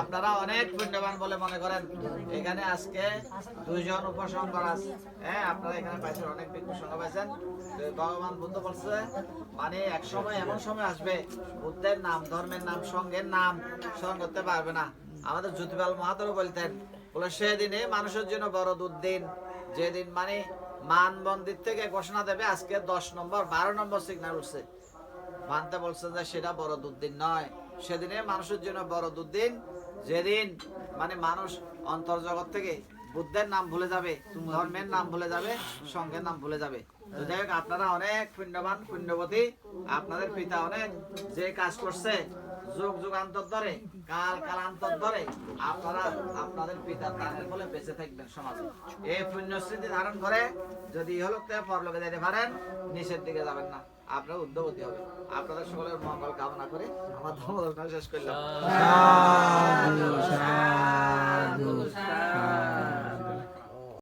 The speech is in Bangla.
আপনারা অনেক পুণ্যবান বলে মনে করেন। এখানে আজকে দুইজন উপসংহার আছে। হ্যাঁ আপনারা এখানে পাইছেন, অনেক ভিক্ষু সঙ্গে পাইছেন। ভগবান বুদ্ধ বলছে মানে এক সময় এমন সময় আসবে, বুদ্ধের নাম, ধর্মের নাম, সঙ্গের নাম স্মরণ করতে পারবে না। আমাদের জ্যোতিপাল মহাতর বলতেন, বলে, সেদিনে মানুষের জন্য বড় দুর্দিন। যেদিন মানে মান মন্দির থেকে ঘোষণা দেবে, আজকে দশ নম্বর, বারো নম্বর সিগন্যাল উঠছে। মানতে বলছে যে, সেটা বড় দুর্দিন নয়। সেদিনে মানুষের জন্য বড় দুর্দিন। যেদিন মানে মানুষ অন্তর্জগৎ থেকে বুদ্ধের নাম ভুলে যাবে, ধর্মের নাম ভুলে যাবে, সঙ্গের নাম ভুলে যাবে। যাই হোক, আপনারা অনেক পুণ্যবান পুণ্যবতী। আপনাদের পিতা অনেক যে কাজ করছে, যুগ যুগান্তর ধরে, কাল কালান্তর ধরে, আপনারা আপনাদের পিতা দানের বলে বেঁচে থাকবেন সমাজে। এই পুণ্য স্মৃতি ধারণ করে যদি ইহলোকে পরলোকে যেতে পারেন নিচের দিকে যাবেন না। আপনার উদ্যোগতি হবে। আপনাদের সকলের মঙ্গল কামনা করে আমার ধর্ম শেষ করলাম।